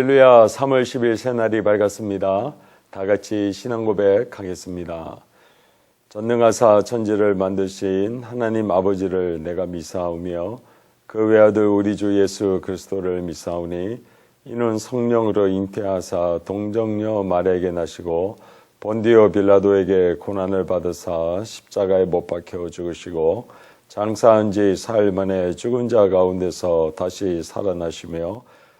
할렐루야 3월 10일 새날이 밝았습니다. 다 같이 신앙 고백하겠습니다. 전능하사 천지를 만드신 하나님 아버지를 내가 미사하며 그 외아들 우리 주 예수 그리스도를 미사하오니 이는 성령으로 잉태하사 동정녀 마리아에게 나시고 본디오 빌라도에게 고난을 받으사 십자가에 못 박혀 죽으시고 장사한 지 사흘 만에 죽은 자 가운데서 다시 살아나시며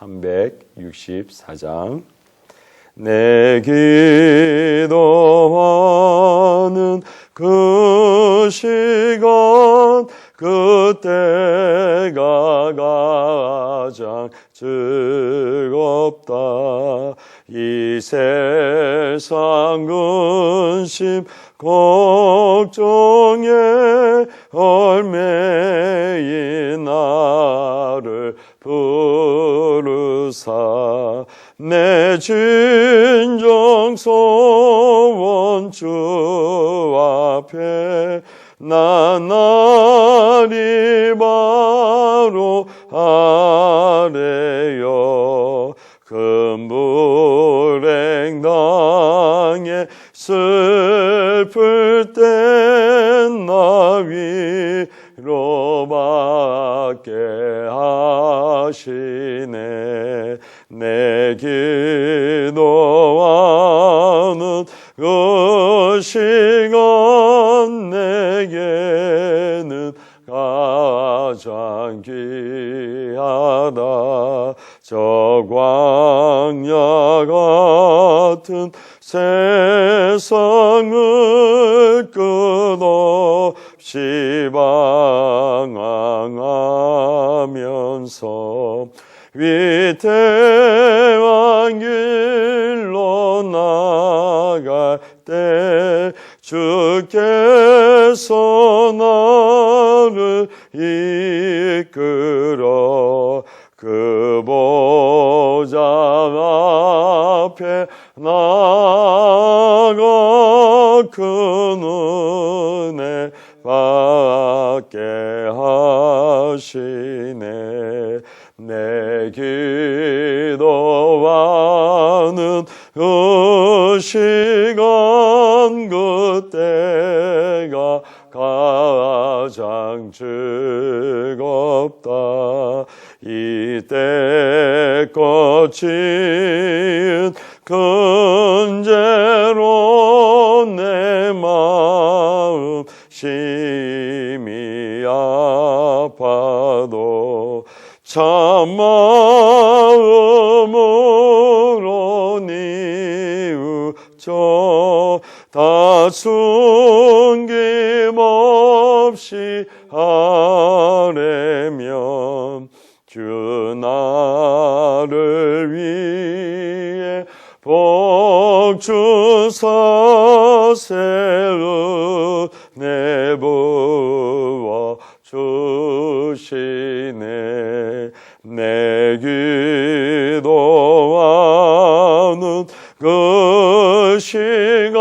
364장. 내 기도하는 그 시간 그때가 가장 즐겁다 이 세상 근심 걱정에 얼매인 나를 부르사 내 진정 소원 주 앞에 나날이 바로 아래요 슬플 땐나 위로받게 하시네. 내 기도하는 그 시간 내게는 가장 귀하다. 저 광야 같은 세상을 끝없이 방황하면서 위태한 길로 나갈 때 주께서 나를 이끌어 그 보좌 앞에 나 기도하는 그시 주사 새은 내 부어 주시네. 내 기도하는 그 시간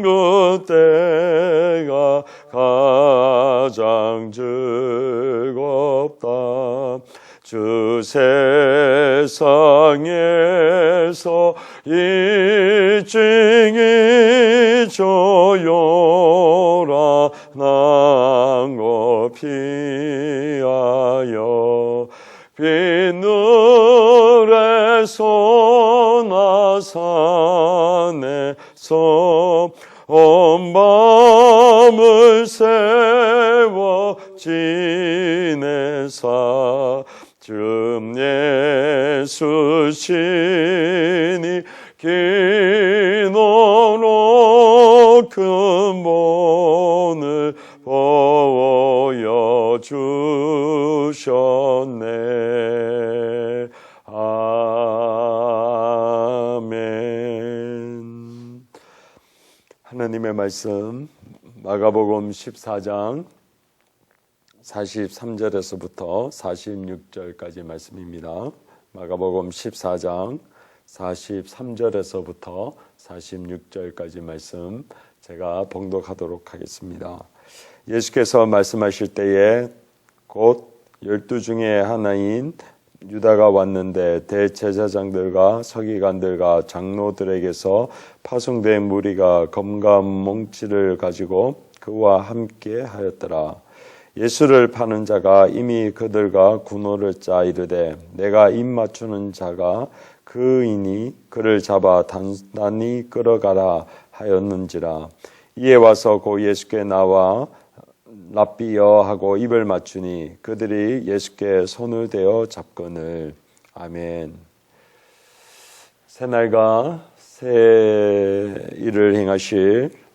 그때가 가장 즐겁다. 주세 상에서 일찍이 조요라 난고 피하여 빗늘에서 나산에서 온 밤을 세워 지 애쓰시니 기노로 근본을 보여주셨네 아멘 하나님의 말씀 마가복음 14장 43절에서부터 46절까지 말씀입니다. 마가복음 14장 43절에서부터 46절까지 말씀 제가 봉독하도록 하겠습니다. 예수께서 말씀하실 때에 곧 열두 중에 하나인 유다가 왔는데 대제사장들과 서기관들과 장로들에게서 파송된 무리가 검과 몽치를 가지고 그와 함께 하였더라. 예수를 파는 자가 이미 그들과 군호를 짜 이르되 내가 입 맞추는 자가 그이니 그를 잡아 단단히 끌어가라 하였는지라. 이에 와서 고 예수께 나와 랍비여 하고 입을 맞추니 그들이 예수께 손을 대어 잡거늘 아멘. 새날과 새 일을 행하실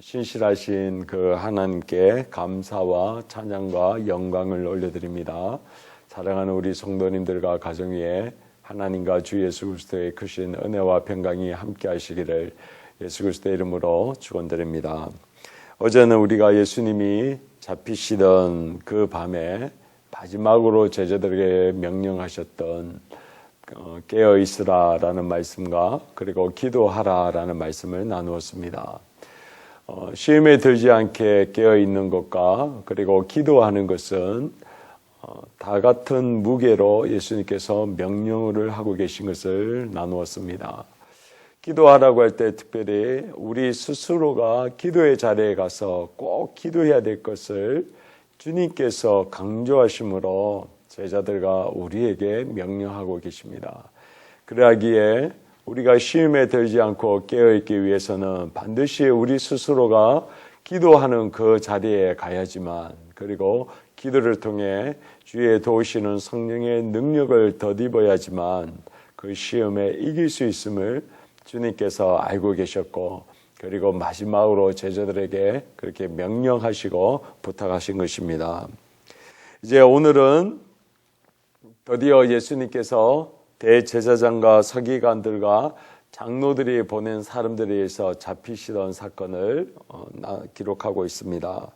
신실하신 그 하나님께 감사와 찬양과 영광을 올려드립니다. 사랑하는 우리 성도님들과 가정 위에 하나님과 주 예수 그리스도의 크신 은혜와 평강이 함께 하시기를 예수 그리스도의 이름으로 축원드립니다. 어제는 우리가 예수님이 잡히시던 그 밤에 마지막으로 제자들에게 명령하셨던 어, 깨어 있으라라는 말씀과 그리고 기도하라라는 말씀을 나누었습니다. 어, 시험에 들지 않게 깨어 있는 것과 그리고 기도하는 것은 어, 다 같은 무게로 예수님께서 명령을 하고 계신 것을 나누었습니다. 기도하라고 할 때 특별히 우리 스스로가 기도의 자리에 가서 꼭 기도해야 될 것을 주님께서 강조하심으로 제자들과 우리에게 명령하고 계십니다. 그러하기에 우리가 시험에 들지 않고 깨어있기 위해서는 반드시 우리 스스로가 기도하는 그 자리에 가야지만 그리고 기도를 통해 주의 도우시는 성령의 능력을 덧입어야지만 그 시험에 이길 수 있음을 주님께서 알고 계셨고 그리고 마지막으로 제자들에게 그렇게 명령하시고 부탁하신 것입니다. 이제 오늘은 드디어 예수님께서 대제사장과 서기관들과 장로들이 보낸 사람들에 의해서 잡히시던 사건을 어, 기록하고 있습니다.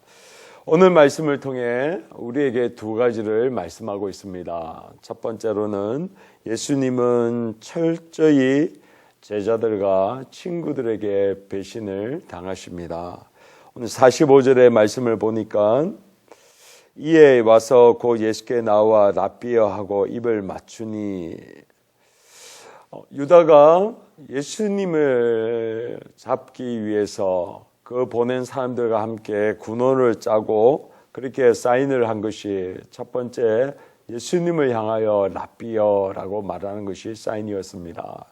오늘 말씀을 통해 우리에게 두 가지를 말씀하고 있습니다. 첫 번째로는 예수님은 철저히 제자들과 친구들에게 배신을 당하십니다. 오늘 45절의 말씀을 보니까 이에 와서 곧 예수께 나와 랍비어 하고 입을 맞추니 어, 유다가 예수님을 잡기 위해서 그 보낸 사람들과 함께 군원을 짜고 그렇게 사인을 한 것이 첫 번째 예수님을 향하여 랍비어라고 말하는 것이 사인이었습니다.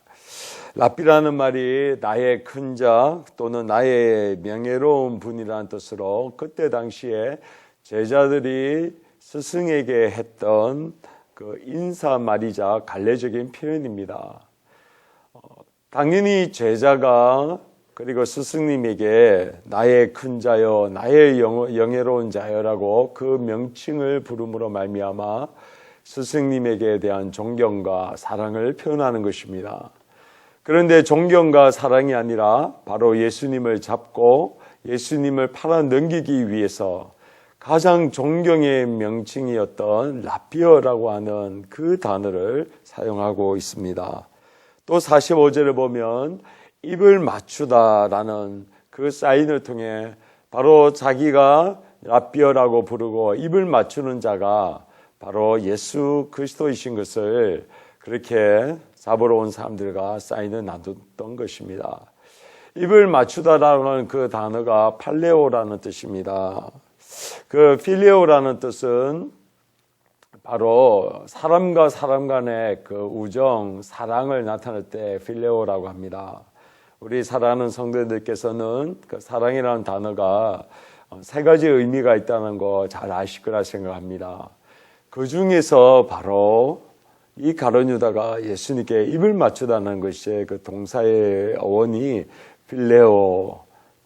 랍비라는 말이 나의 큰 자 또는 나의 명예로운 분이라는 뜻으로 그때 당시에 제자들이 스승에게 했던 그 인사말이자 관례적인 표현입니다. 어, 당연히 제자가 그리고 스승님에게 나의 큰 자여, 나의 영예로운 자여라고 그 명칭을 부름으로 말미암아 스승님에게 대한 존경과 사랑을 표현하는 것입니다. 그런데 존경과 사랑이 아니라 바로 예수님을 잡고 예수님을 팔아 넘기기 위해서 가장 존경의 명칭이었던 라피어라고 하는 그 단어를 사용하고 있습니다. 또 45절을 보면 입을 맞추다라는 그 사인을 통해 바로 자기가 라피어라고 부르고 입을 맞추는 자가 바로 예수 그리스도이신 것을 그렇게 잡으러 온 사람들과 사인을 나눴던 것입니다. 입을 맞추다라는 그 단어가 팔레오라는 뜻입니다. 그 필레오라는 뜻은 바로 사람과 사람 간의 그 우정, 사랑을 나타낼 때 필레오라고 합니다. 우리 사랑하는 성도들께서는 그 사랑이라는 단어가 세 가지 의미가 있다는 거 잘 아실 거라 생각합니다. 그 중에서 바로 이 가론 유다가 예수님께 입을 맞추다는 것이 그 동사의 어원이 필레오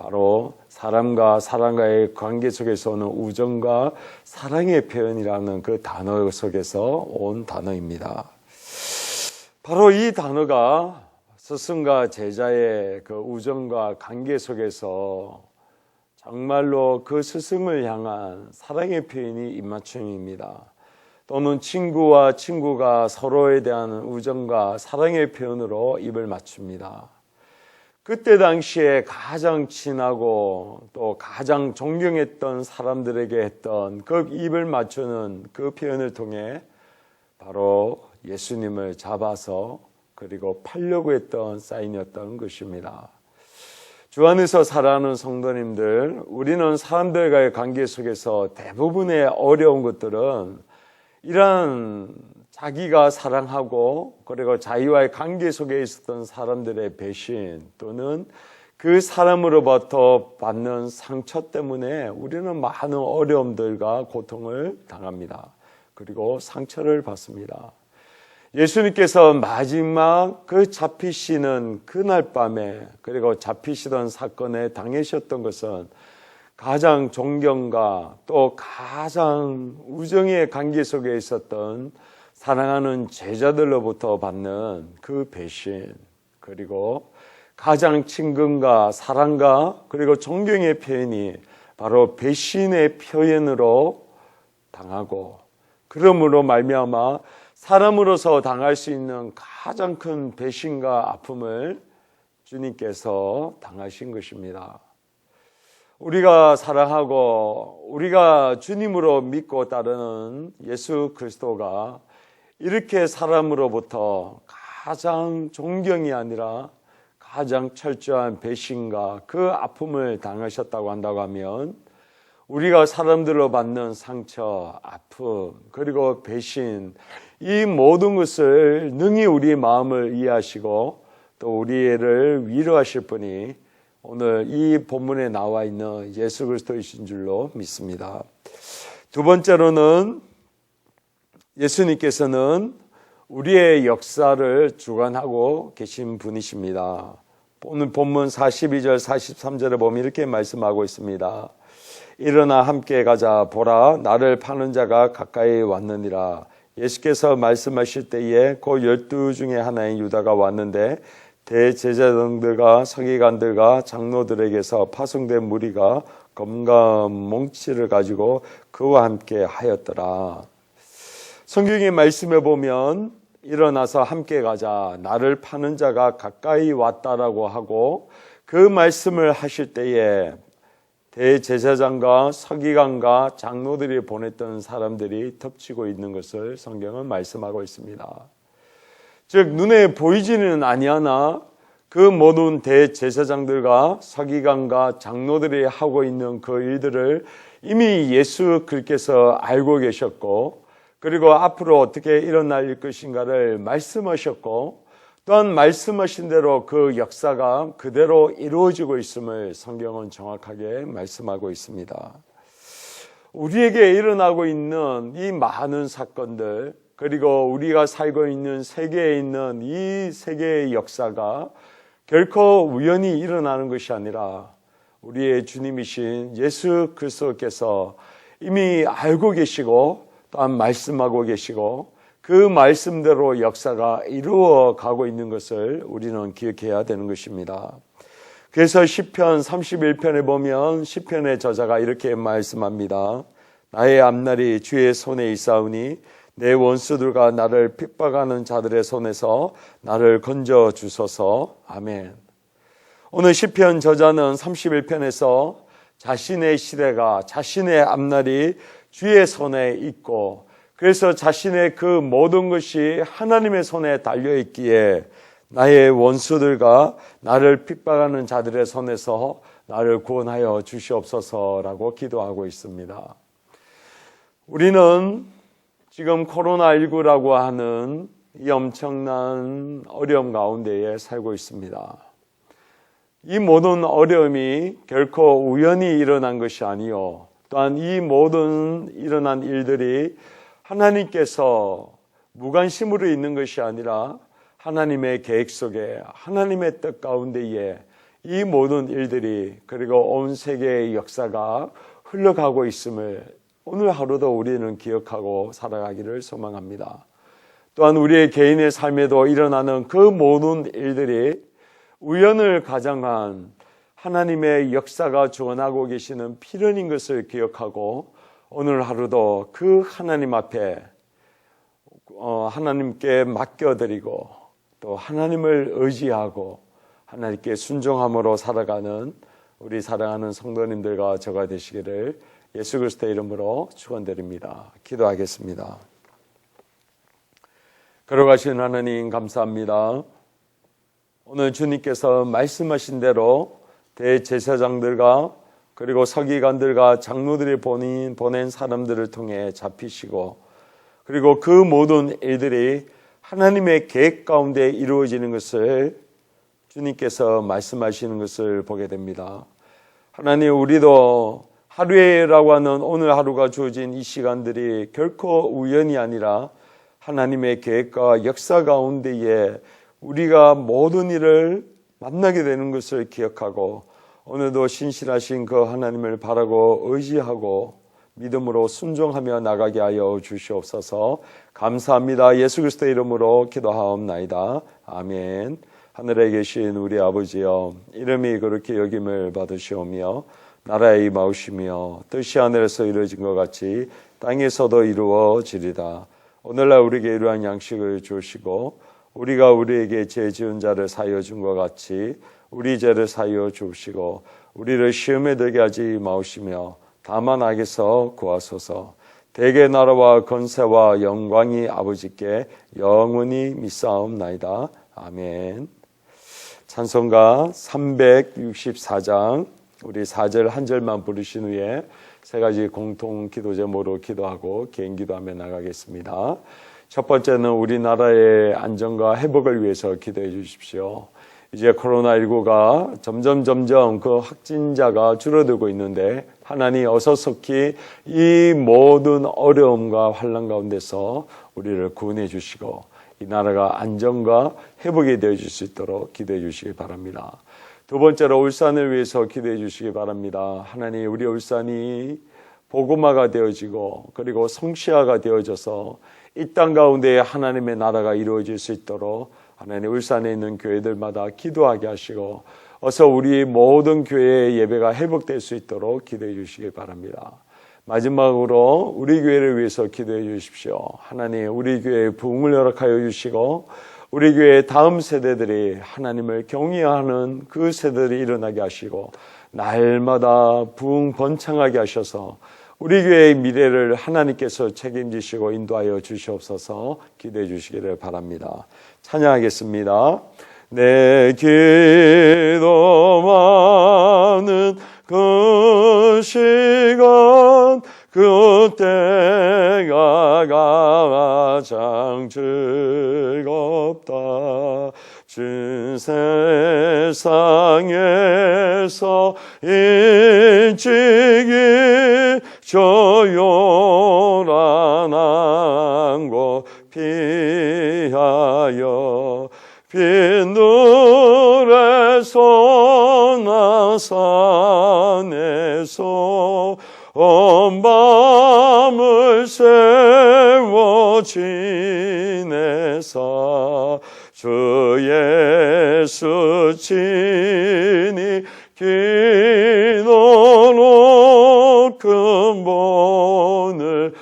바로 사람과 사람과의 관계 속에서 오는 우정과 사랑의 표현이라는 그 단어 속에서 온 단어입니다. 바로 이 단어가 스승과 제자의 그 우정과 관계 속에서 정말로 그 스승을 향한 사랑의 표현이 입맞춤입니다. 또는 친구와 친구가 서로에 대한 우정과 사랑의 표현으로 입을 맞춥니다. 그때 당시에 가장 친하고 또 가장 존경했던 사람들에게 했던 그 입을 맞추는 그 표현을 통해 바로 예수님을 잡아서 그리고 팔려고 했던 사인이었던 것입니다. 주 안에서 살아가는 성도님들, 우리는 사람들과의 관계 속에서 대부분의 어려운 것들은 이러한 자기가 사랑하고 그리고 자기와의 관계 속에 있었던 사람들의 배신 또는 그 사람으로부터 받는 상처 때문에 우리는 많은 어려움들과 고통을 당합니다. 그리고 상처를 받습니다. 예수님께서 마지막 그 잡히시는 그날 밤에 그리고 잡히시던 사건에 당하셨던 것은 가장 존경과 또 가장 우정의 관계 속에 있었던 사랑하는 제자들로부터 받는 그 배신 그리고 가장 친근과 사랑과 그리고 존경의 표현이 바로 배신의 표현으로 당하고 그러므로 말미암아 사람으로서 당할 수 있는 가장 큰 배신과 아픔을 주님께서 당하신 것입니다. 우리가 사랑하고 우리가 주님으로 믿고 따르는 예수 그리스도가 이렇게 사람으로부터 가장 존경이 아니라 가장 철저한 배신과 그 아픔을 당하셨다고 한다고 하면 우리가 사람들로 받는 상처, 아픔, 그리고 배신, 이 모든 것을 능히 우리 마음을 이해하시고 또 우리를 위로하실 분이 오늘 이 본문에 나와 있는 예수 그리스도이신 줄로 믿습니다. 두 번째로는 예수님께서는 우리의 역사를 주관하고 계신 분이십니다. 오늘 본문 42절 43절에 보면 이렇게 말씀하고 있습니다. 일어나 함께 가자 보라 나를 파는 자가 가까이 왔느니라 예수께서 말씀하실 때에 그 열두 중에 하나인 유다가 왔는데 대제자들과 서기관들과 장로들에게서 파송된 무리가 검과 몽치를 가지고 그와 함께 하였더라. 성경의 말씀에 보면 일어나서 함께 가자. 나를 파는 자가 가까이 왔다라고 하고 그 말씀을 하실 때에 대제사장과 서기관과 장로들이 보냈던 사람들이 덮치고 있는 것을 성경은 말씀하고 있습니다. 즉 눈에 보이지는 아니하나 그 모든 대제사장들과 서기관과 장로들이 하고 있는 그 일들을 이미 예수 그리께서 알고 계셨고 그리고 앞으로 어떻게 일어날 것인가를 말씀하셨고 또한 말씀하신 대로 그 역사가 그대로 이루어지고 있음을 성경은 정확하게 말씀하고 있습니다. 우리에게 일어나고 있는 이 많은 사건들 그리고 우리가 살고 있는 세계에 있는 이 세계의 역사가 결코 우연히 일어나는 것이 아니라 우리의 주님이신 예수 그리스도께서 이미 알고 계시고 또한 말씀하고 계시고 그 말씀대로 역사가 이루어 가고 있는 것을 우리는 기억해야 되는 것입니다. 그래서 시편 31편에 보면 시편의 저자가 이렇게 말씀합니다. 나의 앞날이 주의 손에 있사오니 내 원수들과 나를 핍박하는 자들의 손에서 나를 건져 주소서. 아멘. 오늘 시편 저자는 31편에서 자신의 시대가 자신의 앞날이 주의 손에 있고 그래서 자신의 그 모든 것이 하나님의 손에 달려 있기에 나의 원수들과 나를 핍박하는 자들의 손에서 나를 구원하여 주시옵소서라고 기도하고 있습니다. 우리는 지금 코로나19라고 하는 이 엄청난 어려움 가운데에 살고 있습니다. 이 모든 어려움이 결코 우연히 일어난 것이 아니요. 또한 이 모든 일어난 일들이 하나님께서 무관심으로 있는 것이 아니라 하나님의 계획 속에 하나님의 뜻 가운데에 이 모든 일들이 그리고 온 세계의 역사가 흘러가고 있음을 오늘 하루도 우리는 기억하고 살아가기를 소망합니다. 또한 우리의 개인의 삶에도 일어나는 그 모든 일들이 우연을 가장한 하나님의 역사가 주관하고 계시는 필연인 것을 기억하고 오늘 하루도 그 하나님 앞에 어, 하나님께 맡겨드리고 또 하나님을 의지하고 하나님께 순종함으로 살아가는 우리 사랑하는 성도님들과 저가 되시기를 예수 그리스도의 이름으로 축원드립니다. 기도하겠습니다. 걸어가신 하나님 감사합니다. 오늘 주님께서 말씀하신 대로 대제사장들과 그리고 서기관들과 장로들이 보낸, 보낸 사람들을 통해 잡히시고 그리고 그 모든 일들이 하나님의 계획 가운데 이루어지는 것을 주님께서 말씀하시는 것을 보게 됩니다. 하나님 우리도 하루에라고 하는 오늘 하루가 주어진 이 시간들이 결코 우연이 아니라 하나님의 계획과 역사 가운데에 우리가 모든 일을 만나게 되는 것을 기억하고 오늘도 신실하신 그 하나님을 바라고 의지하고 믿음으로 순종하며 나가게 하여 주시옵소서 감사합니다. 예수 그리스도의 이름으로 기도하옵나이다. 아멘. 하늘에 계신 우리 아버지여 이름이 그렇게 여김을 받으시오며 나라의 임하시며 뜻이 하늘에서 이루어진 것 같이 땅에서도 이루어지리다. 오늘날 우리에게 이러한 양식을 주시고 우리가 우리에게 죄 지은 자를 사여 준 것 같이 우리 죄를 사여 주시고 우리를 시험에 들게 하지 마시며 다만 악에서 구하소서 대개 나라와 건세와 영광이 아버지께 영원히 미싸움나이다. 아멘. 찬송가 364장 우리 4절 한 절만 부르신 후에 세 가지 공통 기도 제목으로 기도하고 개인 기도하며 나가겠습니다. 첫 번째는 우리나라의 안정과 회복을 위해서 기도해 주십시오. 이제 코로나19가 점점 점점 그 확진자가 줄어들고 있는데 하나님 어서 속히 이 모든 어려움과 환란 가운데서 우리를 구원해 주시고 이 나라가 안정과 회복이 되어 줄수 있도록 기도해 주시기 바랍니다. 두 번째로 울산을 위해서 기도해 주시기 바랍니다. 하나님 우리 울산이 보고마가 되어지고 그리고 성시화가 되어져서 이 땅 가운데 하나님의 나라가 이루어질 수 있도록 하나님 울산에 있는 교회들마다 기도하게 하시고 어서 우리 모든 교회의 예배가 회복될 수 있도록 기도해 주시기 바랍니다. 마지막으로 우리 교회를 위해서 기도해 주십시오. 하나님 우리 교회에 부흥을 허락하여 주시고 우리 교회 다음 세대들이 하나님을 경외하는 그 세대들이 일어나게 하시고 날마다 부흥 번창하게 하셔서 우리 교회의 미래를 하나님께서 책임지시고 인도하여 주시옵소서 기도해 주시기를 바랍니다. 찬양하겠습니다. 내 기도만은 그 시간 그때가 가장 즐겁다. 준 세상에서 일찍이 조용한 곳 피하여 빈들에서 나산에서 온 밤을 세워 지내사 주 예수 친히 기도로 근본을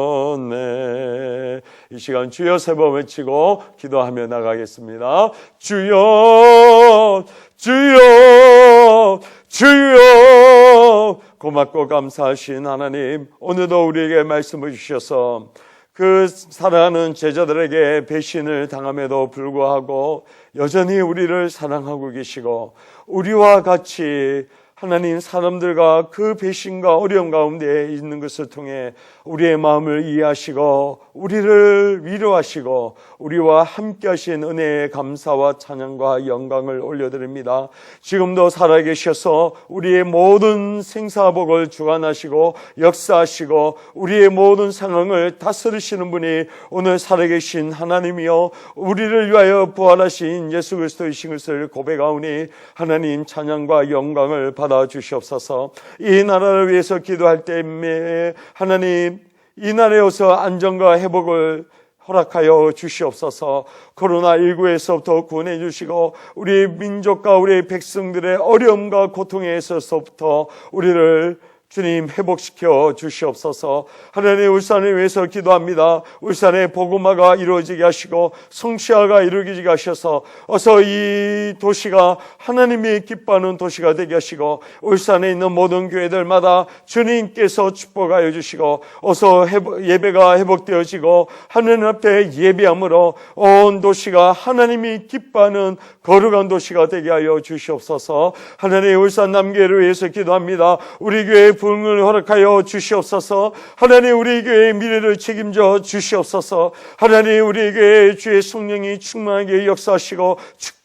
보여주셨네. 이 시간 주여 세 번 외치고 기도하며 나가겠습니다. 주여, 주여, 주여! 고맙고 감사하신 하나님, 오늘도 우리에게 말씀을 주셔서 그 사랑하는 제자들에게 배신을 당함에도 불구하고 여전히 우리를 사랑하고 계시고 우리와 같이 하나님 사람들과 그 배신과 어려움 가운데 있는 것을 통해 우리의 마음을 이해하시고 우리를 위로하시고 우리와 함께 하신 은혜의 감사와 찬양과 영광을 올려드립니다. 지금도 살아계셔서 우리의 모든 생사복을 주관하시고 역사하시고 우리의 모든 상황을 다스리시는 분이 오늘 살아계신 하나님이요 우리를 위하여 부활하신 예수 그리스도이신 것을 고백하오니 하나님 찬양과 영광을 받아 주시옵소서. 이 나라를 위해서 기도할 때에 하나님 이날에 어서 안정과 회복을 허락하여 주시옵소서 코로나19에서부터 구원해 주시고 우리 민족과 우리 백성들의 어려움과 고통에서부터 우리를 주님 회복시켜 주시옵소서. 하나님 울산을 위해서 기도합니다. 울산의 복음화가 이루어지게 하시고 성취화가 이루어지게 하셔서 어서 이 도시가 하나님이 기뻐하는 도시가 되게 하시고 울산에 있는 모든 교회들마다 주님께서 축복하여 주시고 어서 예배가 회복되어지고 하나님 앞에 예배함으로 온 도시가 하나님이 기뻐하는 거룩한 도시가 되게 하여 주시옵소서. 하나님 울산 남교회를 위해서 기도합니다. 우리 교회 부흥을 허락하여 주시옵소서. 하나님 우리 교회의 미래를 책임져 주시옵소서. 하나님 우리 교회에 주의 성령이 충만하게 역사하시고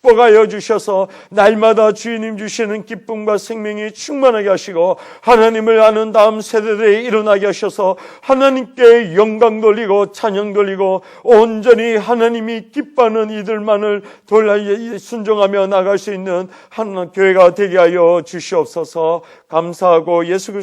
축복하여 주셔서 날마다 주님 주시는 기쁨과 생명이 충만하게 하시고 하나님을 아는 다음 세대들에 일어나게 하셔서 하나님께 영광 돌리고 찬양 돌리고 온전히 하나님이 기뻐하는 이들만을 돌아 순종하며 나갈 수 있는 한 교회가 되게 하여 주시옵소서. 감사하고 예수 그리스도